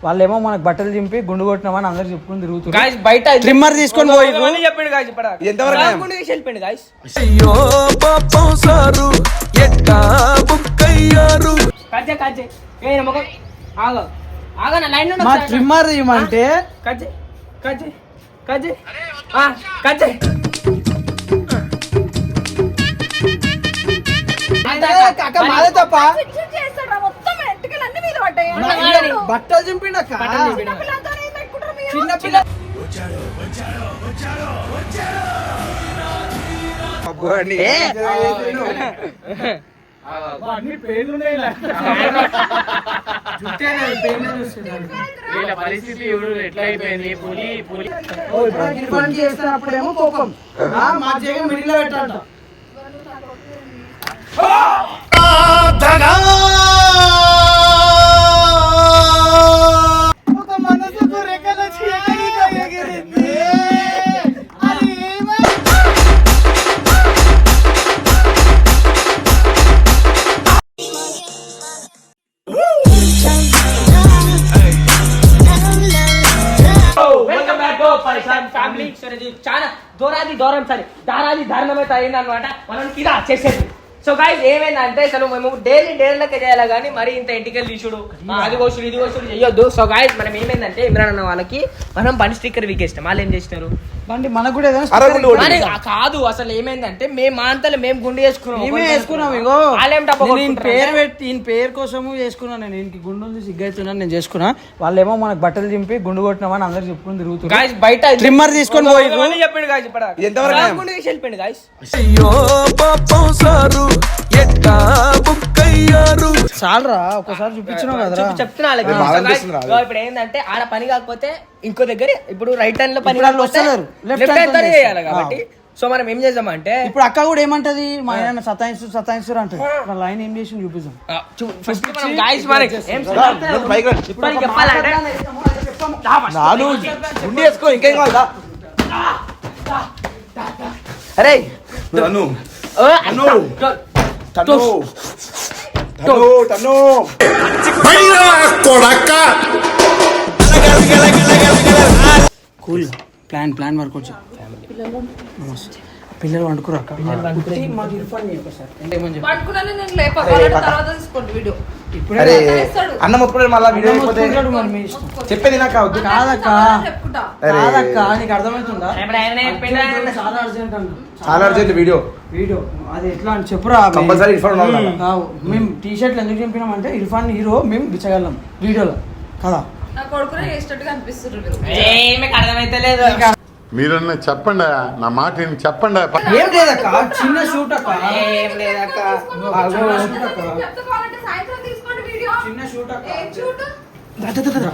వాళ్ళేమో మనకు బట్టలు చింపి గుండు కొట్టినామని అందరు చెప్పుకుని తిరుగుతున్నారు గాయస్ బయట ట్రిమ్మర్ తీసుకొని పోయి మళ్ళీ చెప్పిండు గాయస్ ఇప్పుడు ఎంతవరకు నయం? వెళ్ళిపోయింది గాయస్ అయ్యో పాపం సారు ఎట్టా బుక్కయ్యారు ఏ ఆగ ఆగ నా లైన్ మా ట్రిమ్మర్ ఇవ్వమంటే కజ్జే కజ్జే కజ్జే ఆ కజ్జే అక్క మాదే తప్ప మీద బట్టలు చింపిండక్క? చిన్న పిల్ల వీళ్ళ పరిస్థితి ఎట్లా అయిపోయింది పులి పులి. చేస్తున్నప్పుడేమో కోపం. మా జగన్ మిడిల్లో దూరం సరే. దారాది దారుణమైతే అయింది అనమాట మనం ఇలా చేసేది. సో గాయస్ ఏమైందంటే అసలు మేము డైలీ డైలీలకే చేయాలి కానీ మరి ఇంత ఇంటికి తీసుడు. అది కోసుడు ఇది కోసుడు చేయొద్దు సో గాయస్ మనం ఏమైందంటే ఇమ్రాన్ అన్న వాళ్ళకి మనం బండి స్టిక్కర్ వీకేస్తాం వాళ్ళు ఏం చేసినారు? మనకు కూడా ఏదైనా కాదు అసలు ఏమైందంటే మేము మా అంతలో మేము గుండు చేసుకున్నాం మేమే ఇగో. నేను పేరు పెట్టి ఈయన పేరు కోసము చేసుకున్నాను నేను గుండు ఉంది సిగ్గైతున్నాను నేను చేసుకున్నా. వాళ్ళేమో మనకు బట్టలు చింపి గుండు కొట్టినామని అందరు చెప్పుకుని తిరుగుతున్నారు. బయట ట్రిమ్మర్ తీసుకొని పోయి చెప్పిండు గాయస్ ఇప్పుడు ఎంతవరకు? నయం? గుండు తీసి వెళ్ళిపోయిండు గాయస్ అయ్యో పాపం సారు ఎట్టా బుక్కయ్యారు. చాలరా ఒకసారి చూపించినావు కదరా. చెప్తున్నా ఇప్పుడు ఏంటంటే ఆడ పని కాకపోతే ఇంకో దగ్గర ఇప్పుడు రైట్ హ్యాండ్లో పని ఇప్పుడు వాళ్ళు. Left లెఫ్ట్ హ్యాండ్ తోనే చేయాలి కాబట్టి. సో మనం ఏం చేద్దామంటే ఇప్పుడు అక్క కూడా ఏమంటది? మా ఆయన సతాయిస్తు సతాయిస్తు అంటది. వాళ్ళ ఆయన ఏం చేసి చూపిస్తాం ఫస్ట్ మనం గాయస్ మనకి ఏం నువ్వు పైకి రా. ఇప్పుడు చెప్పాలంటే నాను గుండి వేసుకో ఇంకేం కావాలా? అరే! తను. ఓ, తను. తను. తను తను. కూల్. ప్లాన్ ప్లాన్ వర్క్ వచ్చి పిల్లలు వండుకురు. అంటే. అన్నం ఒప్పుకోలేదు మళ్ళీ వీడియో మొత్తుకుంటాడు చెప్పేది నాకు వద్దు. కాదక్క. కాదక్క నీకు అర్థమవుతుందా. చాలా అర్జెంట్ వీడియో. వీడియో. అది ఎట్లా అని చెప్పురా కంపల్సరీ ఇర్ఫాన్. మేము టీ షర్ట్లు ఎందుకు చంపినామంటే ఇర్ఫాన్ హీరో మేము బిచ్చగలం వీడియోలో. కదా? నా కొడుకునే చేసేటట్టుగా అనిపిస్తున్నారు మీరు. ఏమీ అర్థమైతే లేదు. మీరన్నా చెప్పండి నా మాట చెప్పండి? ఏం లేదక్క చిన్న షూట్ అక్క ఏం లేదక్క. చిన్న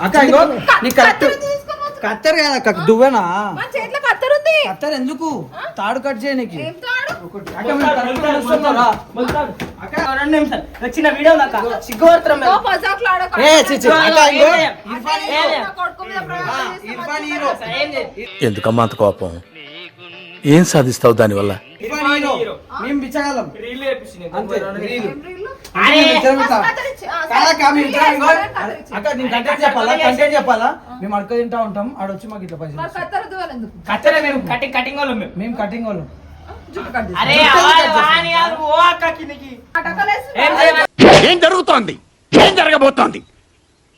అక్క ఇగో నీ కరెక్ట్ కత్తెర కాదక్క దువ్వెనా? కత్తెర ఎందుకు? తాడు కట్ చేయనీకి వచ్చిన వీడియో సిగ్గుపడుతున్నాం ఎందుకమ్మా అంత కోపం? ఏం సాధిస్తావు దానివల్ల? చెప్పాలా? కంటెంట్ చెప్పాలా? మేము అడక తింటా ఉంటాం. ఆడొచ్చి మాకు ఇట్లా పైసలు. కత్తెర మేము కటింగ్ కటింగ్ వాళ్ళు మేము. కటింగ్ వాళ్ళు. ఏం జరుగుతోంది? ఏం జరగబోతోంది?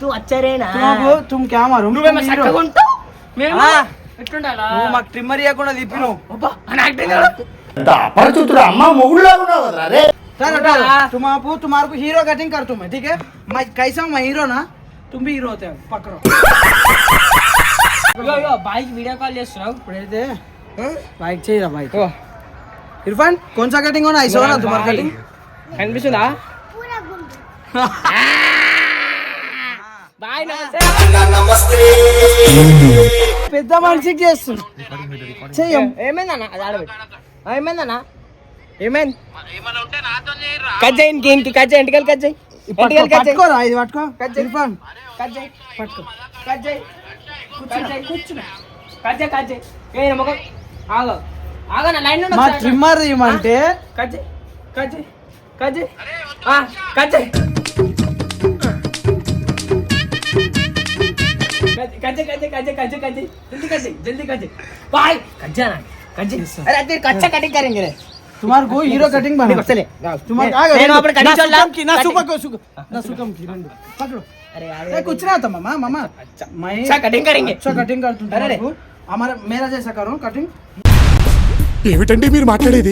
తూ వచ్చారేనా तुमको तुम क्या मारो నువ్వేమో చక్కగా ఉంటావు మేము ఆ. ఎట్లుండాలా నువ్వు మాకు ట్రిమ్మర్ ఇవ్వకుండా తిప్పినావు అబ్బా, అని యాక్టింగ్ కూడా. तुम आप तुम्हारे को हीरो कटिंग कर तुम ठीक है मैं कैसा हूँ मैं हीरो ना तुम भी हीरो होते हो पकड़ो ఇగో, ఇగో, బాయ్కి వీడియో కాల్ చేస్తున్నావు ఇప్పుడైతే బైక్ చేయరా బైక్ इरफान कौन सा कटिंग होना ऐसा होना तुम्हारा कटिंग కనిపిస్తుందా బాయ్ నమస్తే నమస్తే పెద్ద మనిషికి చేస్తుంది చెయ్యం ఏమైందన్నా అది ఆడబెట్టు ఏమైందన్నా ఏమైంది కట్ చేయి ఇంక ఇంక కట్ చేయి ఎంటికలు కట్ చేయి ఎంటికలు కట్ చేయి పట్టుకోరా ఇది పట్టుకో కూర్చున్నా ఏ ఆగ ఆగనా లైన్ మా ట్రిమ్మర్ చేయి కట్ చేయి కజ్జే కజ్జే కజ్జే కజ్జే కజ్జే జల్दी కజ్జే జల్दी కజ్జే भाई कज्जा ना कज्जे अरे तेरे कच्चा कटिंग करेंगे रे तुम्हारे को हीरो कटिंग बना चले तुम्हारे आ गए मैं अपने कटिंग चल की ना सुपर को ना सुकम की पकड़ो अरे यार कुछ ना था मामा मामा अच्छा मैं अच्छा कटिंग करेंगे अच्छा कटिंग कर तुम अरे हमारा मेरा जैसा करो कटिंग ఏమిటండి మీరు మాట్లాడేది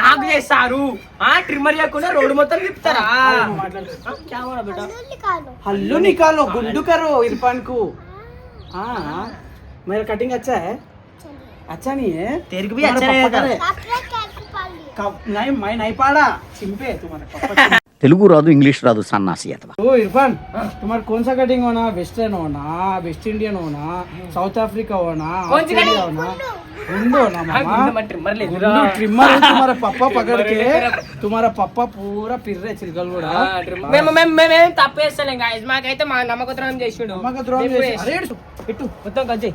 నాకు చేస్తారు ఆ ట్రిమ్మర్ చేయకుండా రోడ్డు మొత్తం తిప్పుతారా क्या हो रहा बेटा हल्लू निकालो गुंडू करो इरफान को हाँ मेरा कटिंग अच्छा है अच्छा नहीं है तेरे को भी तुम्हारे अच्छा पापा रहेगा। का है। कब- नहीं मैं नहीं पाड़ा चिंपे तुम्हारे पापा తెలుగు రాదు ఇంగ్లీష్ రాదు సన్నాసి అతవా ओ इरफान तुम्हारा कौन सा कटिंग होना वेस्टर्न होना वेस्ट इंडियन होना साउथ अफ्रीका होना कौन सी ऑस्ट्रेलिया होना गुंडू होना मामा ट्रिमर ले गुंडू ट्रिमर है तुम्हारा पप्पा पकड़ के तुम्हारा पप्पा पूरा फिर रहे चिलकल కూడా మేము మేము మేము ఏం తప్పేస్తలేం గాయస్ మాకైతే మా నమ్మకం చేసిండు నమ్మక ద్రోహం మేము చేసి- వేసి- అరే ఇటు, ఇటు మొత్తం కట్ చేయి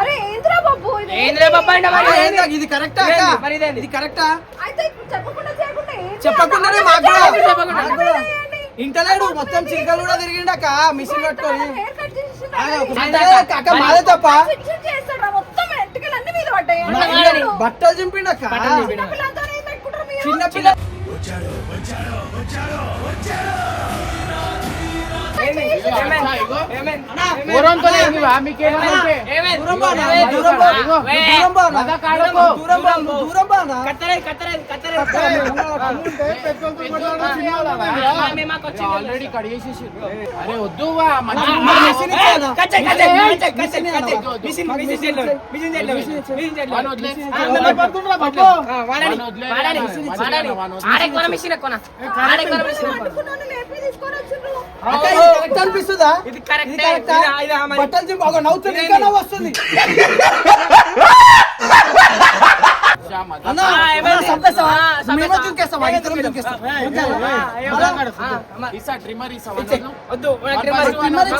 అరే ఏంద్రా బాబు ఇది? ఏంద్రే బాబా అంటే మరి? ఏంది? ఇది కరెక్టా అక్క? ఇదేంది? మరి ఇదేంది? ఇది కరెక్టా? అయితే ఇప్పుడు చెప్పకుండా చేయకుండా చెప్పకుండానే? మాకు కూడా. ఇంటలేడు మొత్తం చిలకలు కూడా తిరిగిండు అక్క మిషన్ పట్టుకొని. అక్క, మాదే తప్ప. బట్టలు చింపిండు అక్క. చిన్న పిల్ల దూరం పో అన్న, దూరం కత్తరే కత్తరే కత్తరే ఆల్రెడీ కడిగేసేసారు అరే వద్దు మిషన్ ఎక్కువ మిషన్ తీసుకొని కరెక్ట్ అనిపిస్తుందా? ఇది కరెక్ట్? బట్టలు చింపి ఒక నవ్వుతుంది ఇంకా నవ్వు వస్తుంది. ట్రిమ్మర్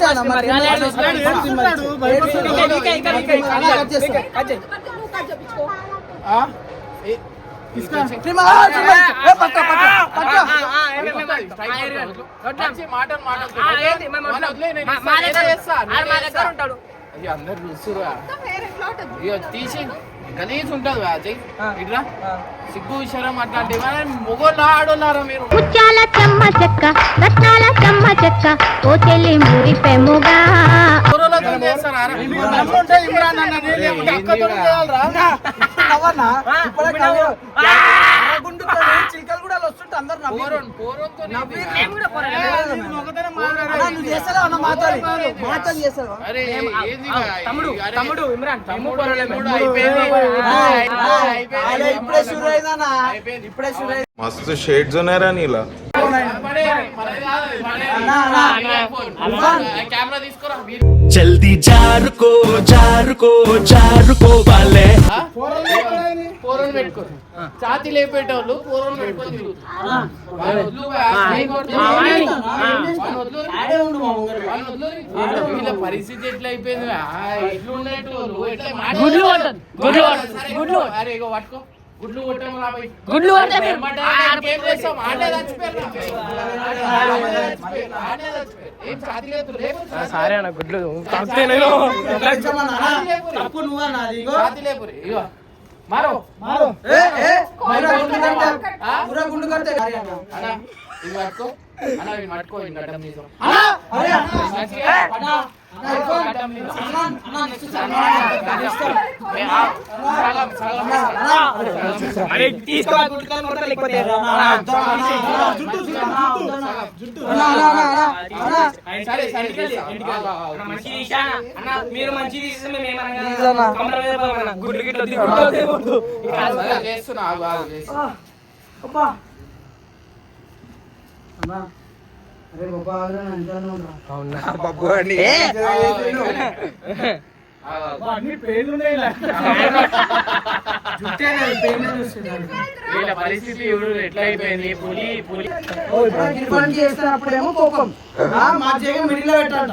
మరి? మరి అందరు తీసి గలీజ్ ఉంటుంది అజయ్ ఇట్లా సిగ్గు విషయం అట్లాంటివి మొగోళ్ళు ఆడోళ్ళారా మీరు ముత్యాల చెమ్మ చెక్క రత్నాల చెమ్మ చెక్క ఓ చెల్లి మురిపెముగా ఊరోళ్ళతో చేస్తారా వస్తుంటే అందరు ఇప్పుడే మస్తు షేడ్స్ ఉన్నారా నీలా. జల్దీ జారుకో జారుకో జారుకో వాళ్ళే ఆ? పోరోలు పెట్టుకో ఛాతీ లేపేటోళ్ళు పెట్టుకొని. వాళ్ళు పరిస్థితి ఎట్లా అయిపోయింది ఇట్లా ఉండేటోళ్ళు అరే ఇగో పట్టుకో. గుడ్లు. గుడ్లు. సరే అన్న గుడ్లు. తప్పు నువ్వు మారో. మారు. ఏ ఏ మరి. గుండు కట్టే? పూరా గుండు కట్టే అన్న. ఇది పట్టుకో. అన్న ఇది పట్టుకో ఇది గడ్డం తీసుకో. అన్న. అరే అన్న, మీరు మంచి తీస్తే మేము గుడ్లు గిట్ల చేస్తున్నా ఆగు, అరే బాబా అని. అన్ని పేర్లు ఉన్నాయి. వీళ్ళ పరిస్థితి ఎవరు ఎట్లా అయిపోయింది? పులి పులి. ఇప్పుడు గిరిపంచి చేస్తున్నప్పుడేమో కోపం. ఆ, మా జగన్ మిడిల్ పెట్టంట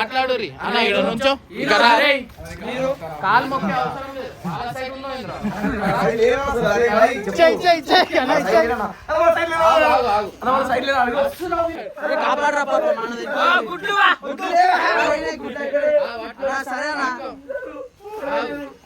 మాట్లాడు అన్న ఇక్కడ నుంచో. కాలు మొక్కే. కాపాడరా పాప మనది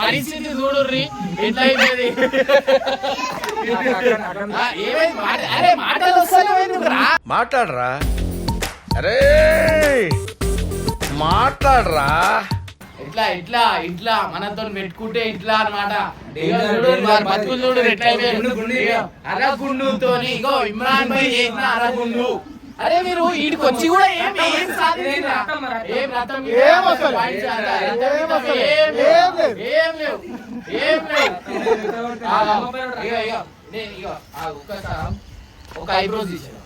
పరిస్థితి చూడుర్రి. అరే మాటలు మాట్లాడరా. అరే! మాట్లాడరా. ఇట్లా ఇట్లా ఇట్లా మనతో పెట్టుకుంటే ఇట్లా వారి బతుకులు చూడు అయిపోయారు. ఇగో, అరగుండుతోని ఇగో ఇమ్రాన్ భాయ్ చేసిన అరగుండు. అరే మీరు వీడికి వచ్చి కూడా ఏం ఏం ఒక్కసారి ఒక ఐబ్రోస్ తీసాను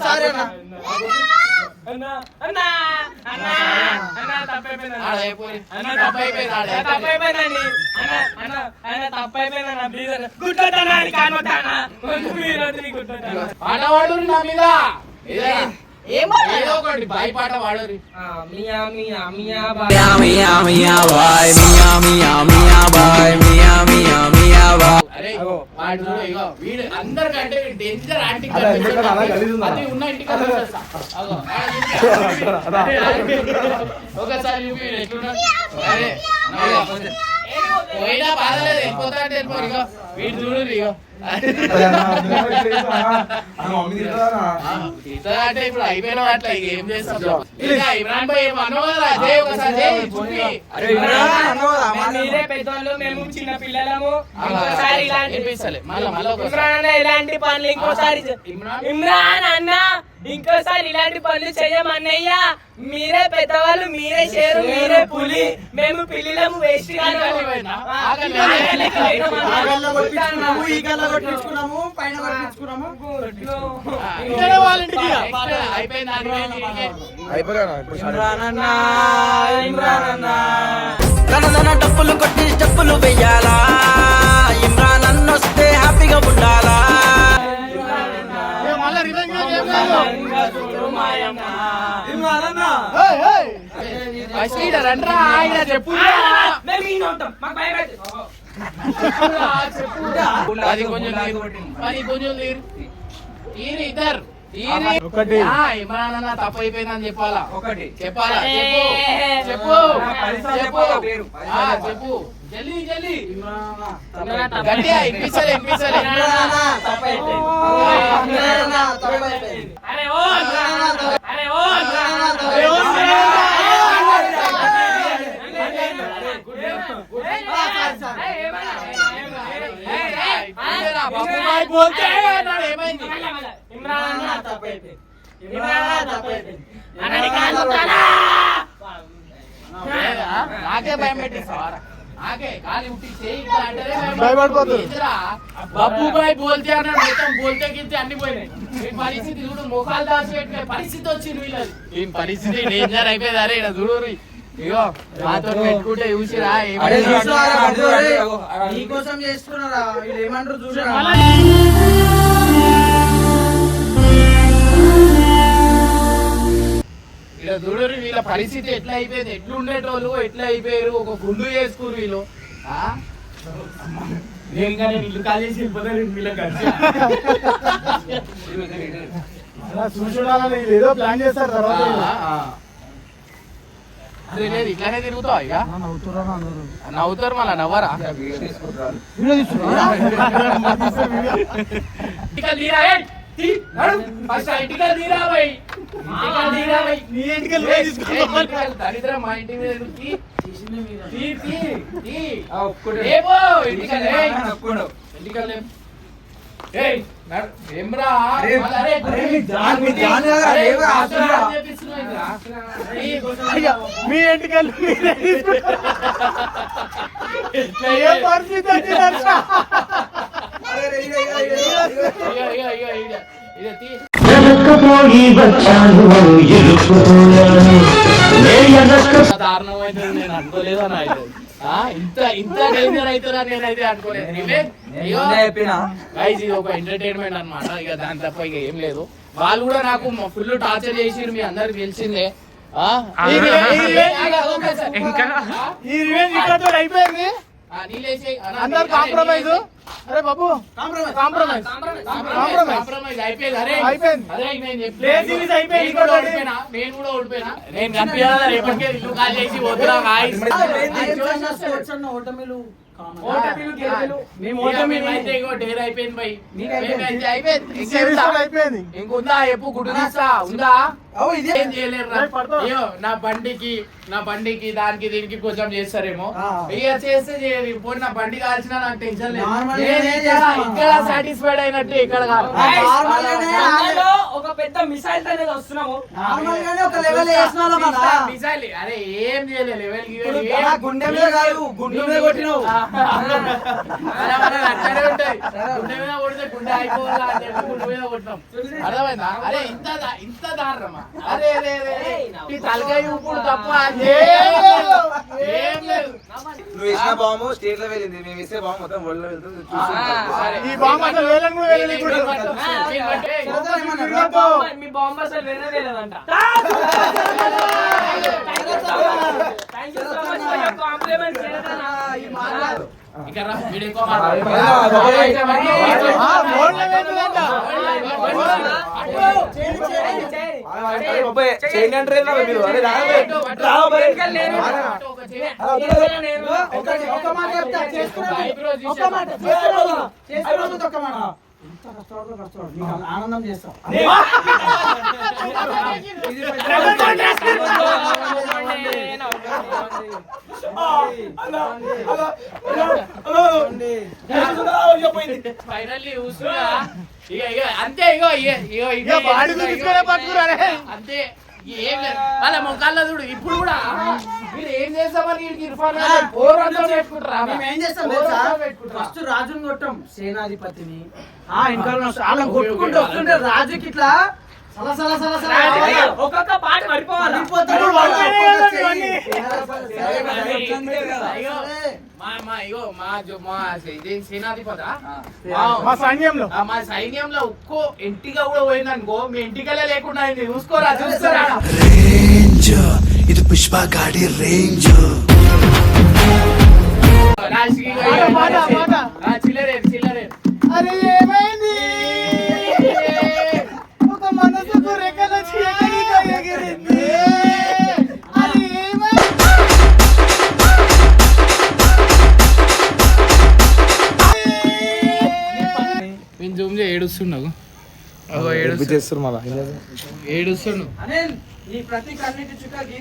సరే అన్న. అన్న అన్న అన్న అన్న తప్పైపోయింది ఆడ అయిపోయి అన్న డబ్బు అయిపోయింది ఆడ అయిపోయింది. తప్పైపోయిందండి అన్న అన్న అన్న తప్పైపోయింది అన్న ప్లీజ్ అన్న గుడ్డొద్దానా అని కానొద్దానా మీరు వద్దు నీ గుడ్డొద్దానా పాట పాడు నా మీద. ఏదైనా ఏదో ఒకటి బాయ్ మియా మియా మియా బా అరే వాడు చూడు, ఇగో వీడు అందరికంటే డేంజర్ యాంటీ అది ఉన్న ఇంటికి వచ్చేస్తా. అగో, అరే, ఒకసారి చూపి పోయినా బాధలేదు వెళ్ళిపోతా అంటే వెళ్ళిపో ఇగో. వీడు చూడు ఇగో. ఇతర అంటే ఇప్పుడు అయిపోయిన అట్లా ఇక ఏం చేస్తాం? ఇంకా ఇమ్రాన్ భాయ్ ఏమో అన్నావు కదా అదే ఒకసారి చేయి, చూపి మీరే పెద్దోళ్ళు మేము చిన్న పిల్లలము. ఇంకోసారి ఇలాంటి వినిపిస్తలే మళ్ళా మళ్ళా ఒకసారి ఇమ్రాన్ అన్న ఇలాంటి పనులు ఇంకోసారి చే- ఇమ్రాన్ ఇమ్రాన్ అన్న ఇంకోసారి ఇలాంటి పనులు చేయమన్నయ్య. మీరే పెద్దవాళ్ళు మీరే షేరు మీరే పులి. మేము పిల్లలము వేస్ట్ కొట్టించుకున్నాము చెప్పు. అది కొంచెం అది కొంచెం నీరు తీరు ఇద్దరు. ఒకటి. ఇమ్రాన్ అన్న తప్పు అయిపోయిందని చెప్పాలా? ఒకటి. చెప్పాలా? చెప్పు. చెప్పు. చెప్పు. ఆ, చెప్పు. జల్దీ జల్దీ గట్టిగా ఇప్పించాలి ఇప్పించాలి అరే ఓ అరే ఓ అరే ఓ బోల్తే అన్నాడు ఏమైంది? ఇమ్రాన్ నాకే భయం బోల్తే అన్నాడు మొత్తం బోల్తే గిల్తే అన్ని పోయినాయి. పరిస్థితి చూడు ముఖాలు దాచి పెట్టే పరిస్థితి వచ్చింది వీళ్ళది. పరిస్థితి డేంజర్ అయిపోయింది. అరే చూడు ఇగో నాతో పెట్టుకుంటే చూసిరా? నీకోసం చేస్తున్నారా వీళ్ళు ఏమంటారు చూసారా ఇక్కడ చూడు వీళ్ళ పరిస్థితి ఎట్లా అయిపోయింది? ఎట్లా ఉండేటోళ్ళు ఎట్లా అయిపోయారు? ఒక గుండు చేసుకురు వీళ్ళు. ఆ? నేను కానీ ఇల్లు ఖాళీ చేసి వెళ్ళిపోతాను వీళ్ళకి ఏదో ప్లాన్ చేస్తారు తర్వాత లేదు ఇట్లానే తిరుగుతావు ఇక? నవ్వుతారు మళ్ళా నవ్వరా? దరిద్రం మా ఇంటి మీద ఎందుకు? ఏమ్రా? మీ ఏ పరిస్థితి ఇగో, ఇగో, ఇగో, తీ. ఇంత నేను అనుకోలేదు అయితే. ఇంత ఇంత డేంజర్ అవుతుందని నేనైతే అనుకోలేదు ఒక ఎంటర్టైన్మెంట్ అన్నమాట ఇక దాని తప్ప ఇక ఏం లేదు వాళ్ళు కూడా నాకు ఫుల్ టార్చర్ చేసిరు మీ అందరికి తెలిసిందే అయిపోయింది. అందరు కాంప్రమైజ్. అరే బాబు. కాంప్రమైజ్. కాంప్రమైజ్. అరే నేను చెప్పి ప్లే సిరీస్ అయిపోయింది. నేను కూడా ఓడిపోయినా నేను కూడా ఓడిపోయినా. నేను కనిపించాలా? రేపటికే ఇల్లు కాల్ చేసి వద్దురా అయిపోయింది ఇంకుందా? ఎప్పు గుడ్డు తీస్తా. ఉందా? ఏం చేయలేరు నా బండికి నా బండికి దానికి దీనికి కొంచెం చేస్తారేమో. ఇక చేస్తే చేయరు పోనీ నా బండి కాల్చినా నాకు టెన్షన్ లేదు. ఇక్కడ సాటిస్ఫైడ్ అయినట్టు ఇక్కడ కాదు. ఒక పెద్ద మిసైల్ అనేది వస్తున్నాము. నార్మల్ గానే ఒక లెవెల్ కదా. మిసైల్. అరే ఏం చేయలేదు లెవెల్ గుండె మీద కాదు గుండె మీద కొట్టినావు. ఉంటాయి గుండె మీద కొడితే గుండె అయిపోవాలా గుండె మీద కొట్టినాం. అర్థమైందా? అరే ఇంత ఇంత దారుణమా? అరే అరే అరే. ఈ తలకాయ ఇప్పుడు తప్ప ఏం లేదు. నువ్వు బాంబు స్టేట్లో వెళ్ళింది. మేము వేసే బాంబు మొత్తం వరల్డ్లో వెళ్తుంది. సరే. ఈ బాంబు అసలు వేలని కూడా వేయలేదు ఇప్పుడు. వీళ్ళు పట్టు. వీళ్ళు పట్టు. ఏయ్, ఏమన్నా బాంబర్- మీ బాంబర్ అసలు వేరే వేరేదంట థ్యాంక్ యూ సో మచ్ చేయండి అంటే మీరు అరే. ఒకటి ఒక మాట చెప్తా చేసుకున్నాను ఒక మాట చేసుకున్నాను ఒక మాట ఆనందం చేస్తాం ఫైనల్లీ అంతే ఇగో ఇగో చూపించుకునే పట్టుకురారే. అంతే ఏం లేదు. వాళ్ళ మొక్కల్లో చూడు ఇప్పుడు కూడా మీరు ఏం చేస్తామని వీడికి ఇర్ఫాన్ గారు పోరాటం పెట్టుకుంటారా? మేము ఏం చేస్తాం ఫస్ట్ రాజుని కొట్టాం సేనాధిపతిని. ఆ ఇంకా అలా కొట్టుకుంటూ వస్తుంటే రాజుకి ఇట్లా ఒక్కొక్క పాట పడిపోవాలి మా మా ఇగో మా జో- మా ఇది సేనాధిపత మా సైన్యంలో. మా సైన్యంలో ఒక్కో ఇంటిగా కూడా పోయిందనుకో మీ ఇంటికలే లేకుండా అయింది. చూసుకోరా చూస్తారా రేంజ్. ఇది పుష్ప గాడి రేంజ్. చిల్లరే చిల్లరే అరే ఏమైంది? నాకు రెక్కలు ఎగిరిగా ఎగిరింది. అది ఏమై నేను జూమ్ చేయి ఏడుస్తున్నావు. అగో ఏడుస్తు చేస్తారు మళ్ళా ఏడుస్తున్నావు. ఈ ప్రతి కన్నిటి చుక్కకి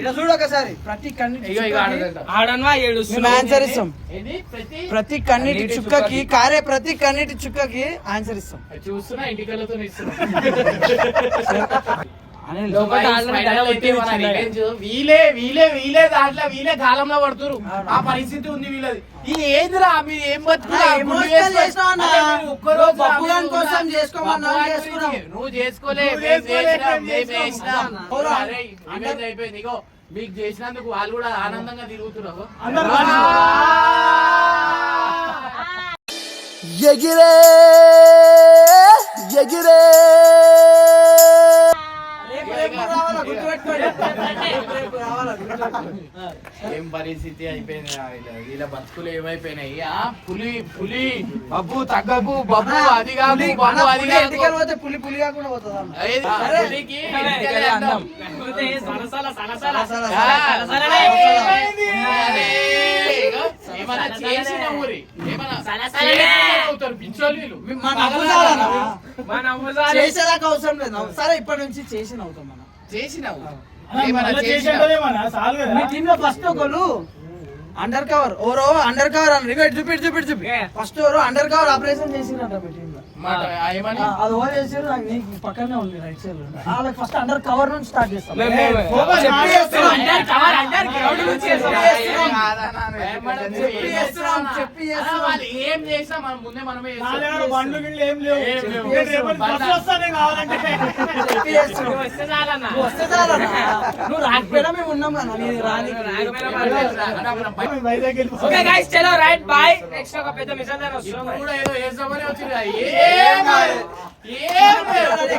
ఇలా చూడు ఒకసారి. ప్రతి కన్నిటి చుక్కకి ఆన్సర్ ఇస్తాం. ప్రతి కన్నిటి కారే ప్రతి కన్నిటి చుక్కకి ఆన్సర్ ఇస్తాం. చూస్తున్నా ఇంటికలతో. వీలే వీలే వీలే దాంట్లో వీలే కాలంలో పడుతురు ఆ పరిస్థితి ఉంది వీళ్ళది. ఈ ఏదిరా? మీరు ఏం కోసం చేసుకోమన్నా, నువ్వు చేసుకోలే అయిపోయింది? ఇగో మీకు చేసినందుకు వాళ్ళు కూడా ఆనందంగా తిరుగుతున్నారు. ఎగిరే ఎగిరే. ఏం పరిస్థితి అయిపోయింది వీళ్ళ? బతుకులు ఏమైపోయినాయి? ఆ పులి పులి బబ్బు తగ్గకు బబ్బు అది కాదు పులి, బబ్బు మన అది పులి కాదు ఎంటికలు పోతే పులి పులి కాకుండా పోతుంది? అందం. చేసిన. చేసేదాకా అవసరం లేదు. సరే ఇప్పటి నుంచి చేసి నవ్వుతాం మనం. చేసినావు. ఏమన్నా చేసినావు? మీ టీమ్లో ఫస్ట్ అండర్ కవర్ ఓరో అండర్ కవర్ అని రివైట్ చూపిడు చూపిడు చూపి ఫస్ట్ ఎవరో అండర్ కవర్ ఆపరేషన్ చేసిందంట అది ఓవర్ చేసారు నాకు నీకు పక్కనే ఉంది రైట్ సైడ్ వాళ్ళకి ఫస్ట్ అండర్ కవర్ నుంచి స్టార్ట్ చేస్తాం. ఏం చేసినా మనం ముందే మనమే చేస్తాం. ఏం లేవు. వస్తే చాలన్నా. నువ్వు వస్తే చాలన్నా. నువ్వు రాకపోయినా మేము ఉన్నాం కదా. నేను రాని బయట ఓకే గైస్ చలో రైట్ బాయ్ నెక్స్ట్ ఒక పెద్ద మిషన్ కూడా ఏదో వేద్దామని వచ్చింది ఏం లేదు. ఏం లేదు.